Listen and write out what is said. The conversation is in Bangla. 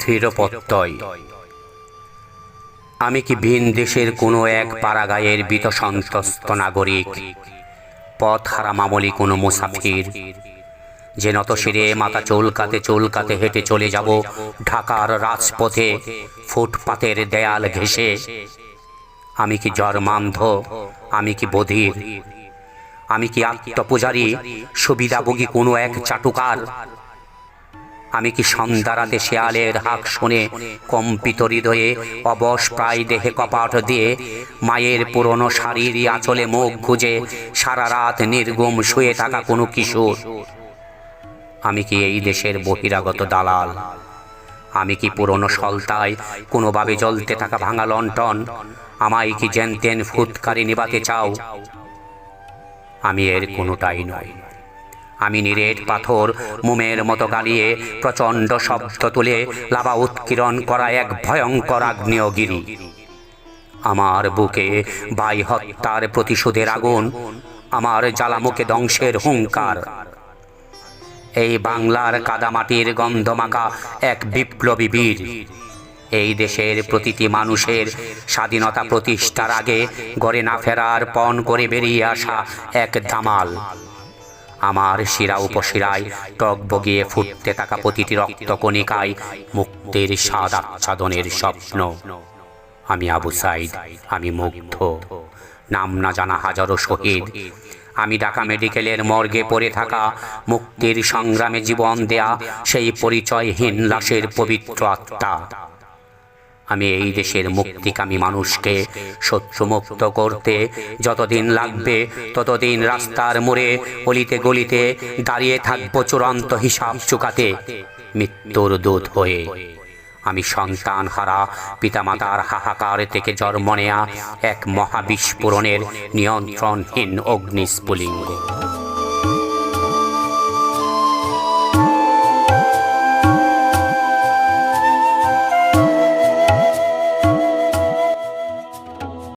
দৃঢ় আমি কি ভিন দেশের কোনো এক পাড়াগাঁয়ের বিতসন্তস্ত নাগরিক পথ হারা মামলি কোনো মুসাফির, যে নত শিরে মাথা চুলকাতে চুলকাতে হেঁটে চলে যাব ঢাকার রাজপথে ফুটপাতের দেয়াল ঘেঁষে? আমি কি জন্মান্ধ আমি কি বধির? আমি কি আত্মপূজারী? সুবিধাভোগী কোনো এক চাটুকার? আমি কি সন্ধ্যারাতে শেয়ালের হাক শুনে কম্পিত হৃদয়ে অবশ প্রায় দেহে কপাট দিয়ে মায়ের পুরনো শাড়ির আঁচলে মুখ গুজে সারা রাত নির্গুম শুয়ে থাকা কোনো কিশোর। আমি কি এই দেশের বহিরাগত দালাল? আমি কি পুরনো সলতায় কোনোভাবে জ্বলতে থাকা ভাঙা লন্ঠন আমায় কি জেনতেন ফুৎকারে নিবাতে চাও? আমি এর কোনোটাই নয়। আমি নিরেট পাথর, মোমের মতো গালিয়ে, প্রচণ্ড শব্দ তুলে লাভা উৎকিরণ করা এক ভয়ঙ্কর আগ্নেয়গিরি। আমার বুকে বাই হত্যার প্রতিশোধের আগুন, আমার জ্বালামুখে ধ্বংসের হুঙ্কার। এই বাংলার কাদামাটির গন্ধমাখা এক বিপ্লবী বীর। এই দেশের প্রতিটি মানুষের স্বাধীনতা প্রতিষ্ঠার আগে গড়ে না ফেরার পণ করে বেরিয়ে আসা এক দামাল আমার শিরা উপশিরায় টক বগিয়ে ফুটতে থাকা প্রতিটি রক্তকণিকায় মুক্তির স্বাদ আচ্ছাদনের স্বপ্ন। আমি আবু সাইদ, আমি মুগ্ধ। নাম না জানা হাজারো শহীদ। আমি ঢাকা মেডিকেলের মর্গে পড়ে থাকা মুক্তির সংগ্রামে জীবন দেয়া সেই পরিচয়হীন লাশের পবিত্র আত্মা। আমি এই দেশের মুক্তিকামী মানুষকে শত্রুমুক্ত করতে যতদিন লাগবে ততদিন রাস্তার মোড়ে অলিতে গলিতে দাঁড়িয়ে থাকব চূড়ান্ত হিসাব চুকাতে মৃত্যুর দূত হয়ে আমি সন্তান হারা পিতামাতার হাহাকার থেকে জন্ম নেয়া এক মহাবিস্ফোরণের নিয়ন্ত্রণহীন অগ্নিস্ফুলিঙ্গ।